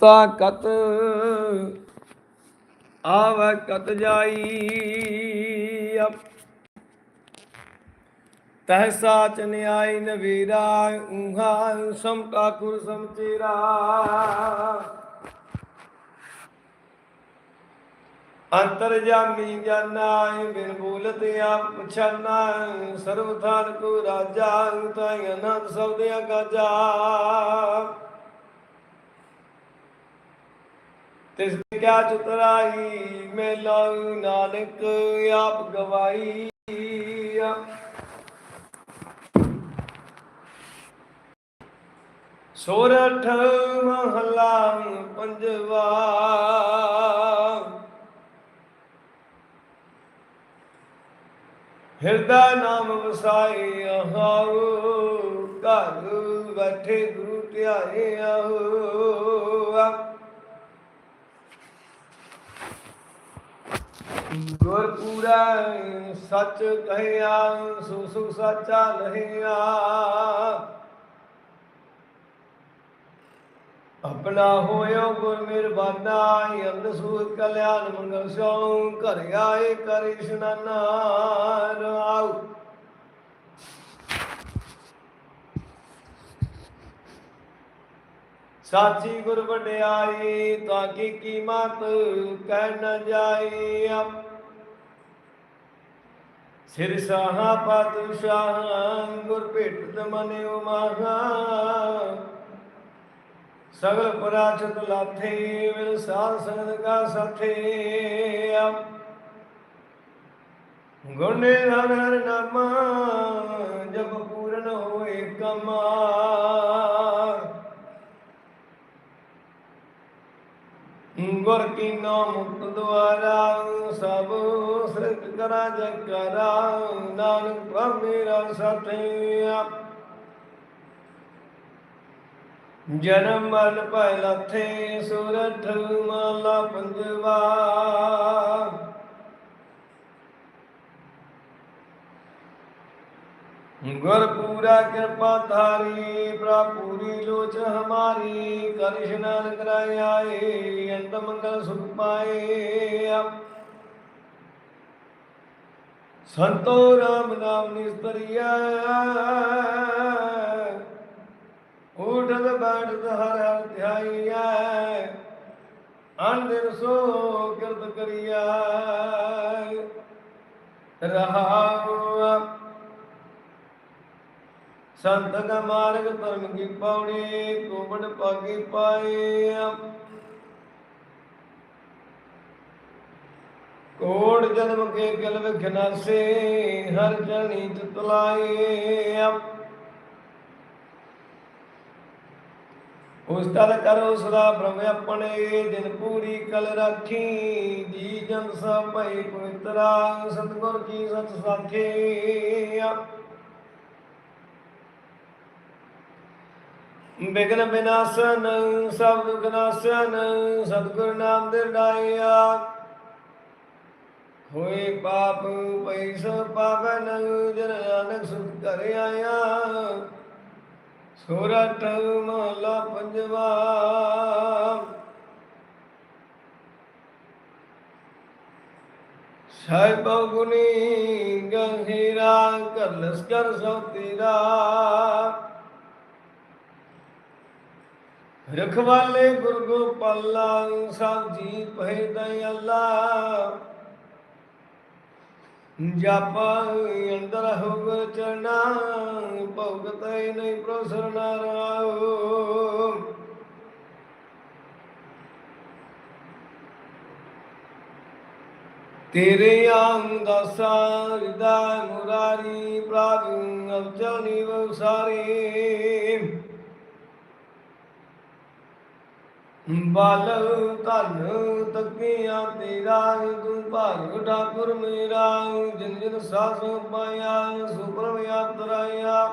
ਤਾ ਆਵੈ ਕਤ ਜਾਈ ਤਹ ਸਾਚ ਨਿਆਈ ਨਵੀਰਾ ਉਂਹਾ ਸਮ ਕਾਕੁਰ ਸਮ ਤੇਰਾ ਅੰਤਰ ਜਾਮੀ ਜਾਨਾਇ ਬਿਨ ਬੋਲਤ ਆਪ ਪਛਾਨਾ, ਸਰਵ ਥਾਨ ਕੋ ਰਾਜਾ ਤਾਇ ਅਨੰਦ ਸਬਦਿਆ ਗਾਜਾ। ਤਿਸ ਕਿਆ ਚੁਤਰਾਈ ਮੈਂ ਲਾਉ ਨਾਨਕ, ਆਪ ਗਵਾਈ ਸੋਰਠ ਮਹਲਾ ਪੰਜਵਾ। ਹਿਰਦਾ ਨਾਮ ਵਸਾਏ ਆਹਾਉ ਘਰ ਬੈਠੇ ਗੁਰੂ ਧਿਆਏ ਆਹੋ ਗੁਰ ਪੂਰਾ ਸੱਚ ਕਹਿਆ ਸੋ ਸੁ ਸਾਚਾ ਲਹਿਆ। ਆਪਣਾ ਹੋਇਓ ਗੁਰ ਮਿਹਰਬਾਨਾ ਅੰਦ ਸੂਤ ਕਲਿਆਣ ਮੰਗਲ ਸੋ ਘਰ ਆਏ ਕਰ ਇਸ਼ਨਾਨਾ ਰਾਉ। ਸਾਚੀ ਗੁਰ ਵਡਿਆਈ, ਤਾਂ ਕੀ ਕੀਮਤ ਕਹਿ ਨ ਜਾਈ ਸਿਰ ਸਾਹਾ ਪਾਤਸ਼ਾਹ, ਗੁਰ ਭੇਟ ਮਨੇ ਉਮਾਹਾ ਸਗਲ ਪਰਾਚਤ ਲਾਥੇ ਮਿਲ ਸਾਧ ਸੰਗਤ ਕਾ ਸਾਥੇ। ਗੁਣੇ ਹਰ ਹਰ ਨਾਮਾ ਜਬ ਪੂਰਨ ਹੋਏ ਕਮਾ। ਗੁਰ ਕੀ ਨਾਮ ਮੁਕਤ ਦੁਆਰਾ, ਸਭ ਸ੍ਰਿਤ ਕਰਾ ਜਕਰਾ ਨਾਨਕ ਪ੍ਰਭ ਮੇਰਾ ਸਾਥੀਆ ਜਨਮ ਮਨ ਭੈ ਲਥੇ ਸੁਰਠ ਮਾਲਾ ਪੰਜਵਾ। ਗੁਰ ਪੂਰਾ ਕਿਰਪਾ ਧਾਰੀ ਪ੍ਰਭੂਰੀ ਲੋਚ ਹਮਾਰੀ ਕਰ ਇਸ਼ਨਾਨ ਕਰਾਏ ਆਏ, ਅੰਤ ਮੰਗਲ ਸੁਖ ਪਾਏ ਸੰਤੋ ਰਾਮ ਨਾਮ ਨਿਸਤਰੀਆ ਉਠਦ ਬੈਠਦ ਹਰ ਹਰ ਧਿਆਈਐ। ਅੰਦਰ ਸੋ ਕਿਰਤ ਕਰੀਐ। ਰਹਾਉ ਸੰਤ ਕਾ ਮਾਰਗ ਧਰਮ ਕੀ ਪੌੜੀ ਕੋਵਣ ਪਾਗੀ ਪਾਏ ਕੋੜ ਜਨਮ ਕੇ ਗਲ ਵਿਖਨਾਸੇ ਹਰ ਜਣੀ ਚਤਲਾਏ ਉਸਤਤ ਕਰੋ ਸਦਾ ਬ੍ਰਹਮ ਆਪਣੇ, ਦਿਨ ਪੂਰੀ ਕਲ ਰਾਖੀ, ਜੀ ਜਨ ਸਭ ਭਈ ਪਵਿੱਤਰਾ, ਸਤਗੁਰ ਕੀ ਸਤ ਸਾਖੀ ਬਿਗਨ ਬਿਨਾਸਨ, ਸਭ ਦੁਖ ਨਾਸਨ ਸਤਗੁਰ ਨਾਮ ਦੇ ਡਾਇਆ ਹੋਏ ਪਾਪ ਪੈਸ ਪਾਵਨ, ਜਨ ਨਾਨਕ ਸੁਖ ਕਰ ਆਇਆ। ਸੁਰਤ ਮਹਲਾ ਪੰਜਵਾ। ਸਾਹਿਬ ਗੁਨੀ ਗੰਹੀਰਾ ਕਰ ਲਸਕਰ ਸੋ ਤੇਰਾ। ਰਖਵਾਲੇ ਗੁਰੂ ਗੋਪਾਲਾ ਸਭ ਜੀ ਪਹਿ ਦਇਆਲਾ ਜਪ ਅੰਦਰ ਹੋ ਗੁਰ ਭਗਤ ਨਹੀਂ ਪ੍ਰਸਰ ਨਾਰਾਉ ਤੇਰੇ ਆਮ ਦਾਸਾ ਹਿਰਦਾ ਮੁਰਾਰੀ ਪ੍ਰਭ ਅਵਚਲ ਨਿਵ ਸਾਰੇ ਬਲ ਧਨ ਤਕੀਆਂ ਤੇਰਾ ਤੂੰ ਭਾਗ ਠਾਕੁਰ ਮੇਰਾ, ਜਿਨ ਜਿਨ ਸਾਸ ਪਾਇਆ ਸੁਪਰਮ ਯਾਤਰਾਇਆ।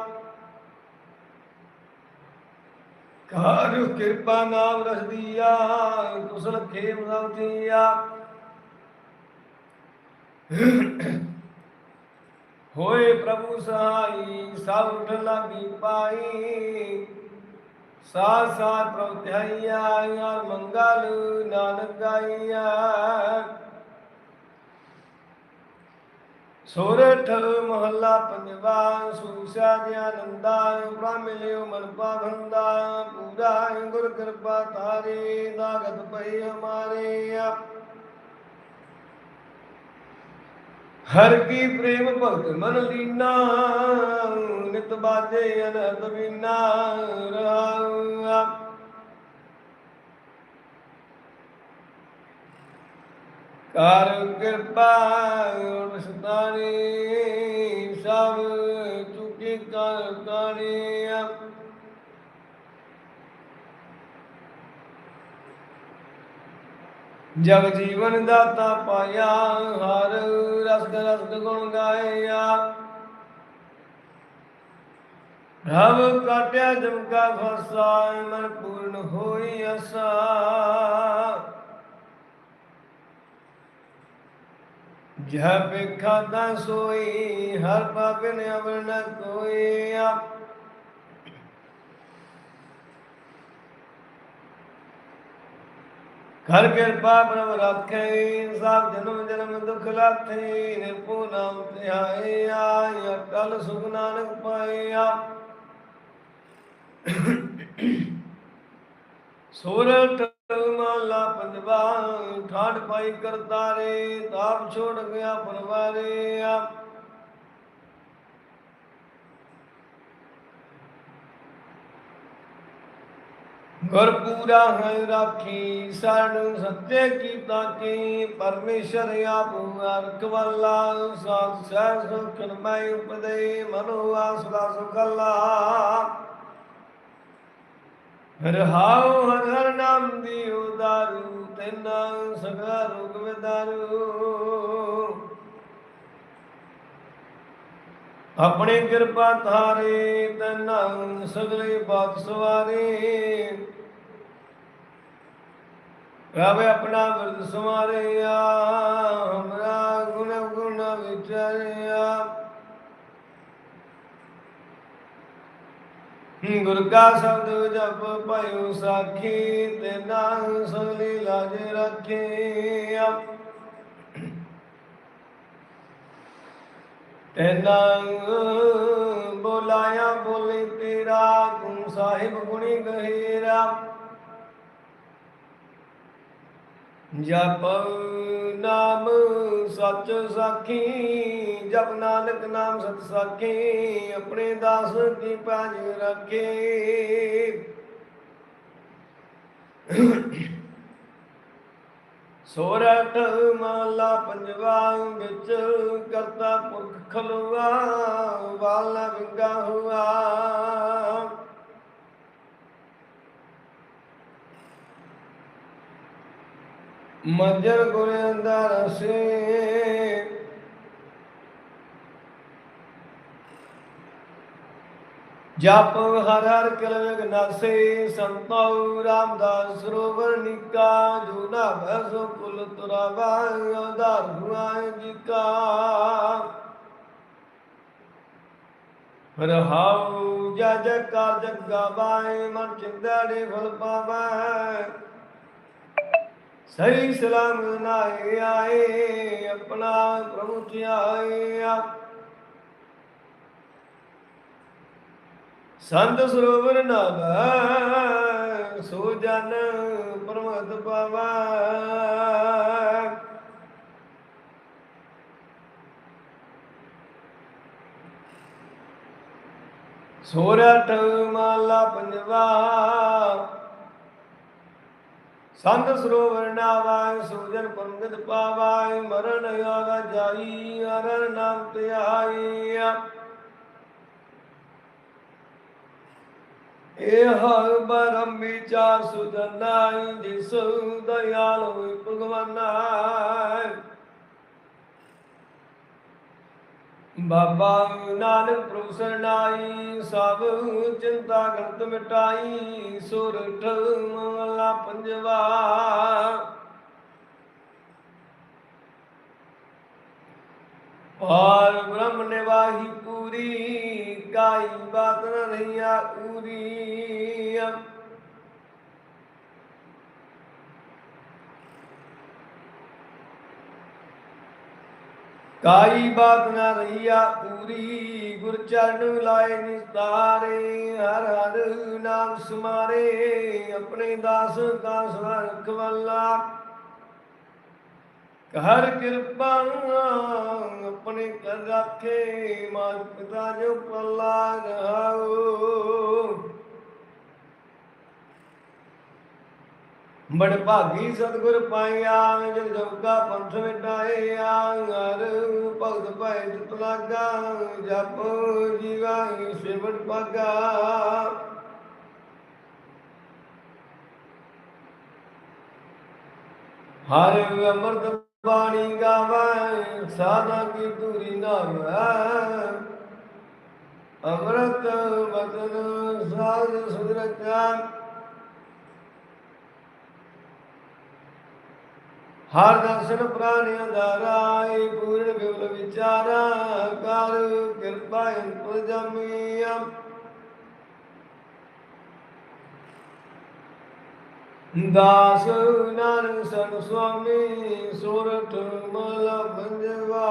ਕਾਰ ਕਿਰਪਾ ਨਾਮ ਰਸਦੀਆ, ਕੁਸਲ ਖੇਮ ਸਬਦੀਆ ਹੋਏ ਪ੍ਰਭੂ ਸਹਾਈ ਸਭ ਉਠ ਲਾਗੀ ਪਾਈ। ਸਾਥ ਸਾਥ ਪ੍ਰਭ ਧਿਆਈਆ ਯਾਰ ਮੰਗਲ, ਨਾਨਕ ਗਾਈਆ। ਸੋਰਠ ਮਹੱਲਾ ਪੰਜਵਾ ਸੂਸਾ ਜੀ ਆਨੰਦਾ ਉਪਰਾ ਮਿਲਿਓ ਮਨ ਪਾਵੰਦਾ ਪੂਰਾ ਗੁਰ ਕਿਰਪਾ ਤਾਰੇ ਦਾਗਤ ਪਈ ਹਮਾਰੇ ਹਰ ਕੀ ਪ੍ਰੇਮ ਭਗਤ ਮਨ ਲੀਨਾ, ਨਿਤ ਬਾਜੇ ਅਨਹਦ ਬਿਨਾ ਕਰ ਕਿਰਪਾ ਵਸਤਾਨੀ ਸਭ ਚੁਕੀ ਕਰ ਕਾਣੀ ਜਗ ਜੀਵਨ ਦਾਤਾ ਪਾਇਆ, ਹਰ ਰਸ ਰਸ ਗੁਣ ਗਾਇਆ। ਰਵ ਕਾਟਿਆ ਜਮਕਾ ਫਸਾ ਮਨ ਪੂਰਨ ਹੋਈ ਅਸਾ। ਜਹ ਪੇਖਾ ਦਾ ਸੋਈ, ਹਰ ਪਾਪਨ ਅਵਰ ਨ ਕੋਈ ਕਰ ਕਿਰਪਾ ਪ੍ਰਭ ਰਾਖੇ, ਸਭ ਜਨਮ ਜਨਮ ਦੁਖ ਲਾਥੇ, ਨਿਰਭਉ ਨਾਮ ਧਿਆਏ ਆਇ ਅਟਲ ਸੁਖ ਨਾਨਕ ਪਾਇਆ। ਸੂਰਤ ਮਾਲਾ ਪੰਜਵਾ ਠਾੜ ਪਾਈ ਕਰਤਾਰੇ, ਤਾਪ ਛੋੜ ਗਿਆ ਪਰਵਾਰੇ ਆ ਗੁਰ ਪੂਰਾ ਹੈ ਰਾਖੀ ਸਰਨ ਸੱਤੇ ਕੀਤਾ ਕੀ, ਪਰਮੇਸ਼ਰ ਆਪ ਰਖਵਾਲਾ ਸਾਧ ਸਹਿ ਸੁਖਨ ਮੈਂ ਉਪਦੇ ਮਨੋ ਆਸਰਾ ਸੁਖਲਾ ਰਹਾਉ ਹਰ ਹਰ ਨਾਮ ਦੀ ਉਦਾਰੂ, ਤੈਨਾ ਸਗਲਾ ਰੋਗ ਵਿਦਾਰੂ। ਆਪਣੇ ਕਿਰਪਾ ਧਾਰੇ ਤੈਨਾ ਸਗਲੇ ਬਾਤ ਸਵਾਰੇ। ਰਵੇ ਆਪਣਾ ਬਿਰਦ ਸਮਾਰਿਆ ਹਮਰਾ ਗੁਣ ਗੁਣ ਵਿਚਾਰਿਆ। ਗੁਰ ਕਾ ਸ਼ਬਦ ਜਪ ਪਾਇਓ ਸਾਖੀ ਤੇ ਨਾਮ ਸਗਲੀ ਲਾਜ ਰੱਖੇ ਤੈਨਾ ਬੋਲਾਇਆ ਬੋਲੇ ਤੇਰਾ ਗੁਣ ਸਾਹਿਬ ਗੁਣੀ ਗਹਿਰਾ। ਜਪ ਨਾਮ ਸੱਚ ਸਾਖੀ, ਜਪ ਨਾਨਕ ਨਾਮ ਸਤ ਸਾਖੀ, ਆਪਣੇ ਦਾਸ ਦੀ ਪਾਜ ਰੱਖੇ। ਸੋਰਠ ਮਾਲਾ ਪੰਜਵਾ ਵਿੱਚ ਕਰਤਾ ਪੁਰਖ ਖਲਵਾ ਵਾਲਾ ਵਿੰਗਾ ਹੁਆ। ਮਜਰ ਗੁਰ ਅੰਦਰ ਸੇ ਜਪ ਹਰ ਹਰ ਕਲ ਵਿਗਨਾਸੇ ਸੰਤੋ ਰਾਮਦਾਸ ਸਰੋਵਰ ਨਿਕਾ, ਜੋ ਭਸੋ ਕੁਲ ਤੁਰਾਵਾ ਉਧਾਰ ਹੁਆ ਜੀ ਕਾ। ਰਹਾਉ ਜਜ ਕਰ ਜਗਾ ਬਾਏ ਮਨ ਚਿੰਦੜੇ ਫਲ ਪਾਵੈ। ਸਹੀ ਸਲਾਮ ਨਾਏ ਆਏ, ਆਪਣਾ ਪ੍ਰਭੂ ਧਿਆਏ ਆ ਸੰਤ ਸਰੋਵਰ ਨਾਵੈ ਸੋ ਜਨ ਪਰਮਤ ਪਾਵੈ। ਸੋਰਠ ਮਾਲਾ ਪੰਜਵਾ। ਸੰਤ ਸਰੋਵਰ ਨਾਵਾਇ ਸੂਜਨ ਪੰਗਤ ਪਾਵਾਇ ਮਰਨ ਆਵਾ ਜਾਈ ਅਰਨ ਨਾਮ ਧਿਆਈ ਇਹ ਬਰਮ ਵਿਚਾਰ ਸੁਜਨਾਈ ਜਿਸ ਦਇਆਲ ਹੋਇ ਬਾਬਾ ਨਾਨਕ ਪ੍ਰਭੂ ਸਰਨਾਈ ਸਭ ਚਿੰਤਾ ਗਲਤ ਮਿਟਾਈ ਸੁਰਠ ਮਹਲਾ ਪੰਜਵਾ। ਪਾਰ ਬ੍ਰਹਮ ਕਾਈ ਬਾਤ ਨਾ ਰਹੀਆ ਪੂਰੀ, ਗੁਰ ਚਰਨ ਲਾਏ ਨਿਸਤਾਰੇ, ਹਰ ਹਰ ਨਾਮ ਸਮਾਰੇ, ਆਪਣੇ ਦਾਸ ਦਾਸ ਰਖਵਾਲਾ ਹਰ ਕਿਰਪਾ ਆਪਣੇ ਕਰ ਰੱਖੇ ਮਾਤ ਪਿਤਾ ਜੋ ਪੱਲਾ ਰਹਾਓ ਬੜ ਭਾਗੀ ਸਤਿਗੁਰ ਪਾਇਆ ਜਗ ਜੋਗਾ ਪੰਥ ਮਿਟਾਇਆ ਹਰ ਭਗਤ ਭੈ ਜਿਤ ਲਾਗਾ, ਜਪ ਜੀਵਾ ਸਿਵਟ ਪਾਗਾ। ਹਰ ਅਮਰਤ ਬਾਣੀ ਗਾਵੇ, ਸਾਧਾ ਕੀ ਦੂਰੀ ਨਾ ਅਮਰਤ ਬਦਨ ਸਾਧ ਸੁਧਰਤਾ ਹਰ ਦਰਸ਼ਨ ਪ੍ਰਾਣਿਆਂ ਦਾ ਰਾਏ, ਪੂਰਨ ਬਿਵਲ ਵਿਚਾਰਾ ਕਰ ਕਿਰਪਾ ਅੰਤੁ ਜਮੀਆ ਦਾਸ ਨਾਨਕ ਸਨ ਸੁਆਮੀ ਸੋਰਠ ਮਲ ਬੰਜਵਾ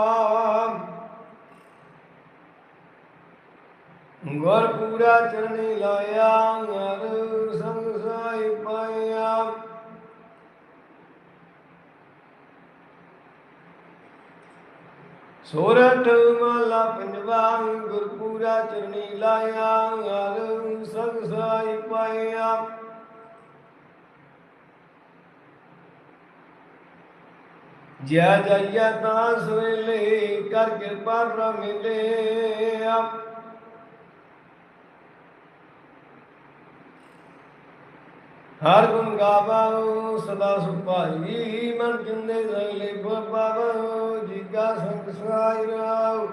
ਗੁਰ ਪੂਰਾ ਚਰਣੀ ਲਾਇਆ ਹਰ ਸੰਗ ਸਾਈ ਪਾਇਆ। ਸੋਰਠ ਮਾਲਾ ਪੰਜਵਾ, ਗੁਰਪੂਰਾ ਚਰਣੀ ਲਾਇਆ ਹਰ ਸੰਗ ਸਾਈ ਪਾਇਆ। ਜੈ ਜਈਆ ਤਾਂ ਸਵੇਲੇ ਕਰ ਕਿਰਪਾ ਪ੍ਰ ਮਿਲੇ ਆਪ ਹਰ ਗੁਣ ਗਾਵਾਓ ਸਦਾ ਸੁਭਾਈ, ਮਨ ਜਿੰਦੇ ਬਾਬਾ ਜੀ ਜੀਗਾ ਸੰਗ ਸਹਾਈ ਰਾਓ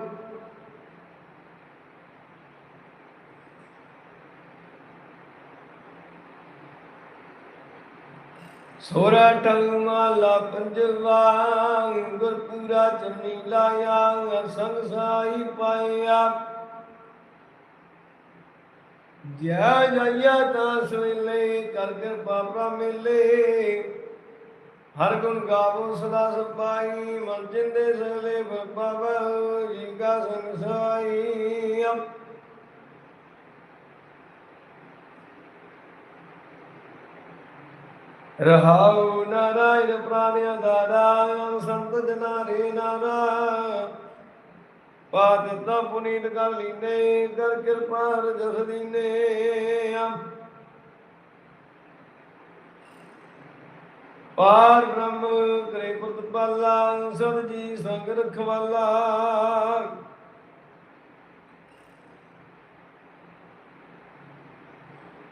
ਸੋਰਠ ਮਾਲਾ ਪੰਜਵਾ ਗੁਰਪੂਰਾ ਚੰਨੀ ਲਾਇਆ ਸੰਗ ਸਾਈ ਪਾਇਆ। ਜੈ ਜਈਆ ਤਾਂ ਸਵੇਲੇ ਕਰ ਕਿਰਪਾ ਪ੍ਰਾ ਮਿਲੇ। ਹਰ ਗੁਣ ਗਾਵੋ ਸਦਾ ਸਪਾਈ, ਮਨ ਜਿੰਦੇ ਸਗਲੇ ਬਪਾਵ ਜੀਗਾ ਸੰਸਾਈ। ਰਹਾਉ ਨਾਰਾਇਣ ਪ੍ਰਾਨਿਆ ਦਾਦਾ ਸੰਤ ਜਨਾ ਰੇ ਨਾਰਾ ਪਾਤ ਤਾ ਪੁਨੀਤ ਕਰ ਲੀਨੇ ਕਰ ਕਿਰਪਾ ਰਜਸ ਦੀਨੇ। ਪਾਰ ਬ੍ਰਹਮ ਕਰੇ ਪੁਰਤ ਪਾਲਾ ਸਦ ਜੀ ਸੰਗ ਰਖਵਾਲਾ।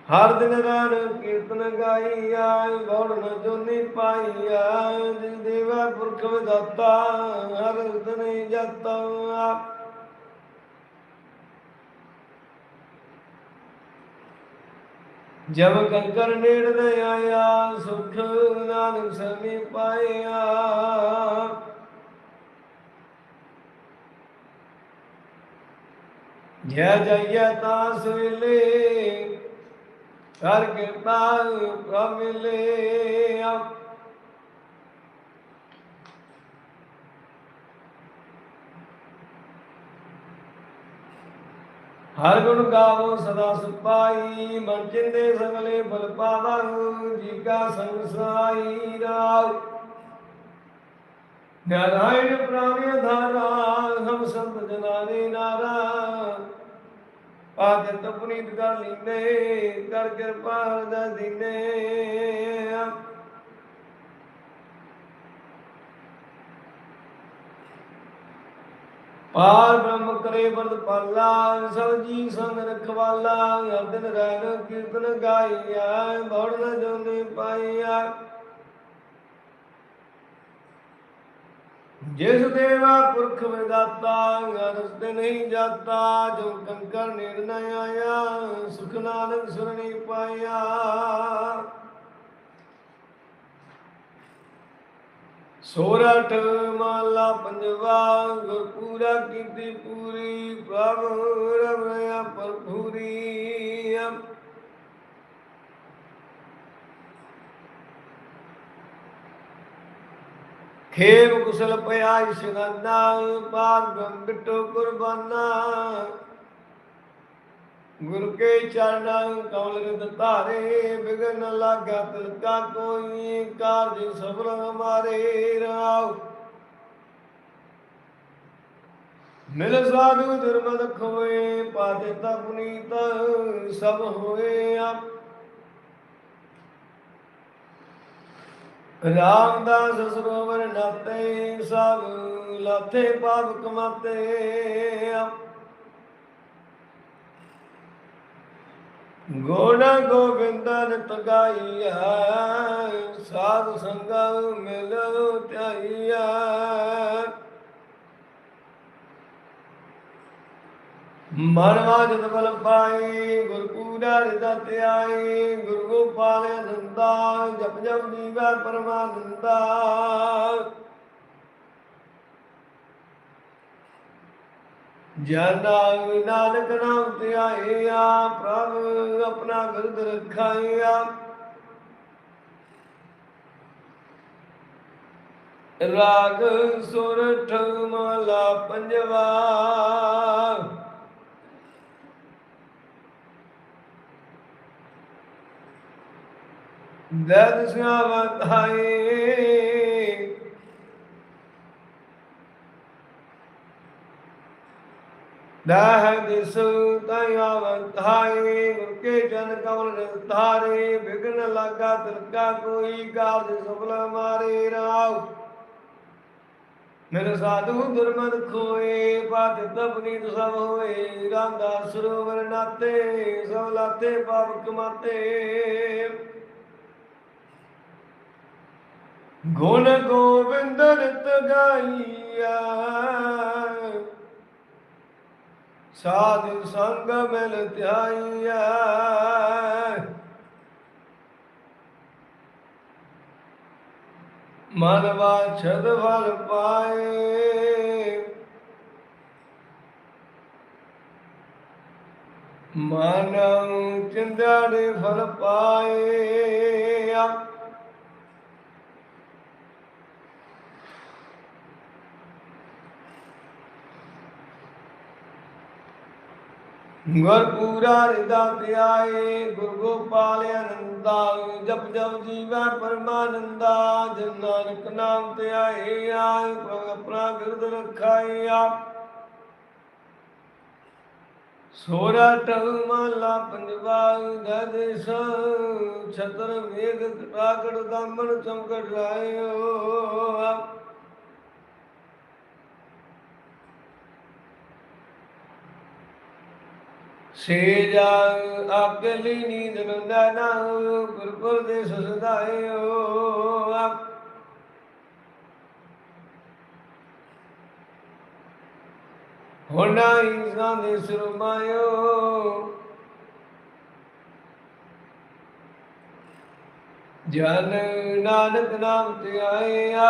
ਹਰ ਦਿਨ ਰਾਣ ਕੀਰਤਨ ਗਾਈਆ, ਗੌੜ ਨ ਜੋਨੀ ਪਾਈਆ ਜਿਸ ਦੇਵਾ ਪੁਰਖ ਵਿਦਾਤਾ ਹਰ ਦਿਨ ਜਤਾ ਜਬ ਕੰਕਰ ਨੇੜਦੇ ਆਇਆ, ਸੁਖ ਨਾਨਕ ਸਮੀ ਪਾਇਆ। ਜੈ ਜਈਆ ਤਾਂ ਸਵੇਲੇ ਕਰ ਕਿਰਪਾ ਪ੍ਰਭ ਮਿਲੇ ਆਪ ਹਰ ਗੁਣ ਗਾਵੋ ਸਦਾ ਸੁਪਾਈ ਮਨ ਚਿੰਦੇ ਸਗਲੇ ਬਲ ਪਾਵਾ ਜੀਗਾ ਸੰਸਾਈ ਰਾਵ ਨਾਰਾਇਣ ਪ੍ਰਾਣਿ ਧਾਰਾ ਹਮ ਸੰਤ ਜਨਾ ਨਾਰਾ ਨਾਰਾ ਆਦਿਤ ਪੁਨੀਤ ਕਰ ਲੀਨੇ, ਕਰ ਕਿਰਪਾ ਦਾ ਦੀਨੇ ਪਾਰ ਬ੍ਰਹਮ ਕਰੇ ਵਰਦ ਪਾਲਾ, ਸਭ ਜੀ ਸੰਗ ਰਖਵਾਲਾ, ਹਰ ਰਹਿਣ ਕੀਰਤਨ ਗਾਈਆ ਬੌੜ ਨ ਜੋਨੇ ਪਾਈਆ ਜਿਸ ਦੇਵਾ ਪੁਰਖ ਵਿਦਾਤਾ ਰਸਤੇ ਨਹੀਂ ਜਾਤਾ, ਜੋ ਕੰਕਰ ਨਿਰਣੈ ਆਇਆ, ਸੁਖ ਨਾਨਕ ਸੁਰਣੀ ਪਾਇਆ। ਸੋਰਠ ਮਾਲਾ ਪੰਜਵਾ, ਗੁਰਪੂਰਾ ਕੀਤੀ ਪੂਰੀ, ਪ੍ਰਭ ਰਮਿਆ ਪਰਪੂਰੀ ਖੇਮ ਕੁਸਲ ਪਿਆ ਇਸ਼ਨਾਨਾ ਪਾਰ ਬਿਟੋ ਕੁਰਬਾਨਾ। ਗੁਰ ਕੇ ਚਰਨ ਕਮਲ ਰਿਦ ਧਾਰੇ ਬਿਗਨ ਲਾਗਾ ਤਿਲਕਾ ਕੋਈ ਕਾਰਜ ਸਫਲ ਹਮਾਰੇ ਰਾਉ ਮਿਲ ਸਾਧੂ ਦੁਰਮਦ ਖੋਏ ਪਾਦੇ ਤਾ ਸਭ ਹੋਏ ਆਪ। ਰਾਮਦਾਸ ਸਰੋਵਰ ਨਾਤੇ ਸਭ, ਲਾਥੇ ਪਾਪ ਕਮਾਤੇ ਆਪ ਗੋਣ ਗੋਬਿੰਦਨ ਤਗਾਈਆ ਸਾਧ ਸੰਗ ਮਿਲ ਧਿਆਈਆ ਮਨ ਵਾਜਤ ਬਲ ਪਾਈ ਗੁਰ ਪੂਰਾ ਰਿਦਾ ਧਿਆਈ ਗੁਰ ਗੋਪਾਲ ਅਨੰਦਾ, ਜਪ ਜਪ ਜੀਵੈ ਪਰਮਾਨੰਦਾ। ਜਨਾ ਨਾਨਕ ਨਾਮ ਧਿਆਇਆ, ਪ੍ਰਭ ਆਪਣਾ ਬਿਰਦ ਰਖਾਇਆ। ਰਾਗ ਸੁਰਠ ਮਾਲਾ ਪੰਜਵਾ ਦਦ ਸਿਆਵਤ ਹਾਏ ਦਾਹ ਦਿਸ ਦਇਆਵਤ ਹਾਏ ਗੁਰ ਕੇ ਜਨ ਕਮਲ ਧਾਰੇ ਵਿਗਨ ਲਾਗਾ ਤਿਲਕਾ ਕੋਈ ਕਾਰਜ ਸਫਲ ਮਾਰੇ ਰਾਉ। ਮੇਰੇ ਸਾਧੂ ਦੁਰਮਨ ਖੋਏ ਪਾਤ ਤਪਨੀ ਸਭ ਹੋਏ, ਰਾਮਦਾਸ ਸਰੋਵਰ ਨਾਤੇ, ਸਭ ਲਾਤੇ ਪਾਪ ਕਮਾਤੇ ਗੁਣ ਗੋਬਿੰਦ ਨਿਤ ਗਾਈਆ ਸਾਧ ਸੰਗ ਮਿਲ ਧਿਆਈਆ। ਮਨ ਵਾਛਦ ਫਲ ਪਾਏ। ਮਨ ਚਿੰਦੜੇ ਫਲ ਪਾਏ। ਗੁਰ ਪੂਰਾ ਰਿਦਾ ਧਿਆਏ ਗੁਰ ਗੋਪਾਲ ਅਨੰਦਾ, ਜਪ ਜਪ ਜੀਵੈ ਪਰਮਾਨੰਦਾ, ਜਨ ਨਾਨਕ ਨਾਮ ਧਿਆਏ ਆਇ ਪ੍ਰਭ ਆਪਣਾ ਬਿਰਦ ਰਖਾਏ ਆਪ ਸੋਰਠ ਮਹਲਾ ਪੰਜਵਾ, ਗਦੇਸ, ਛਤਰ ਮੇਘ ਟਾਕੜ ਦਾਮਨ ਚਮਕੜ ਰਾਇਓ ਆਪ ਸੇਜਾ ਅਗਲੀ ਨੀਂਦ ਨੰਦਾ ਨਾ ਗੁਰਪੁਰ ਦੇ ਸਦਾਇਓ ਹੋਣਾ ਇਨਸਾਨ ਦੇ ਸਰਮਾਇਓ ਜਨ ਨਾਨਕ ਨਾਮ ਤੇ ਆਇਆ